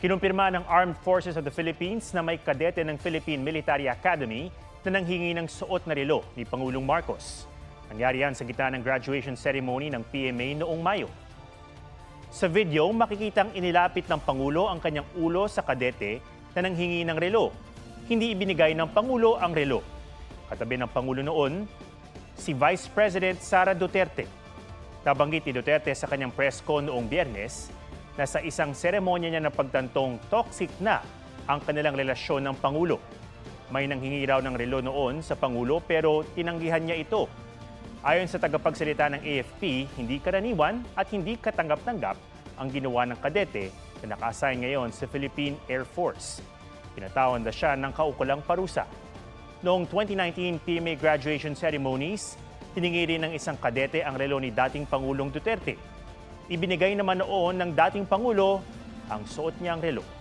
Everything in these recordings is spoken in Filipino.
Kinumpirma ng Armed Forces of the Philippines na may kadete ng Philippine Military Academy na nanghingi ng suot na relo ni Pangulong Marcos. Nangyari yan sa gitna ng graduation ceremony ng PMA noong Mayo. Sa video, makikitang inilapit ng Pangulo ang kanyang ulo sa kadete na nanghingi ng relo. Hindi ibinigay ng Pangulo ang relo. Katabi ng Pangulo noon, si Vice President Sara Duterte. Nabanggit ni Duterte sa kanyang press con noong biyernes na sa isang seremonya niya na pagtantong toxic na ang kanilang relasyon ng Pangulo. May nanghingi raw ng relo noon sa Pangulo pero tinanggihan niya ito. Ayon sa tagapagsalita ng AFP, hindi karaniwan at hindi katanggap-tanggap ang ginawa ng kadete na naka-assign ngayon sa Philippine Air Force. Pinatawan na siya ng kaukulang parusa. Noong 2019 PMA graduation ceremonies, tiningi rin ng isang kadete ang relo ni dating Pangulong Duterte. Ibinigay naman noon ng dating Pangulo ang suot niyang relo.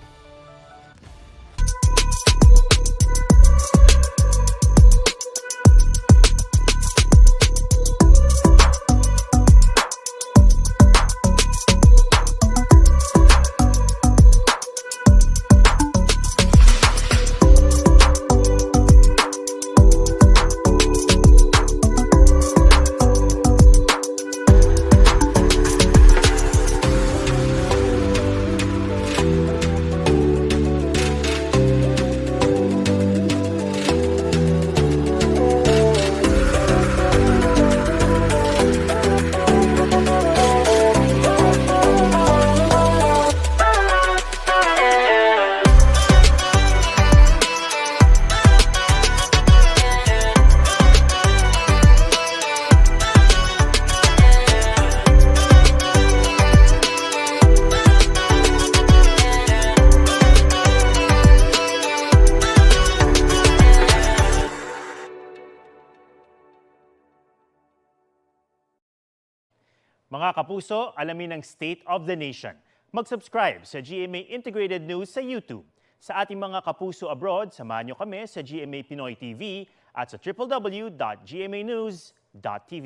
Mga kapuso, alamin ang State of the Nation. Mag-subscribe sa GMA Integrated News sa YouTube. Sa ating mga kapuso abroad, samahan niyo kami sa GMA Pinoy TV at sa www.gmanews.tv.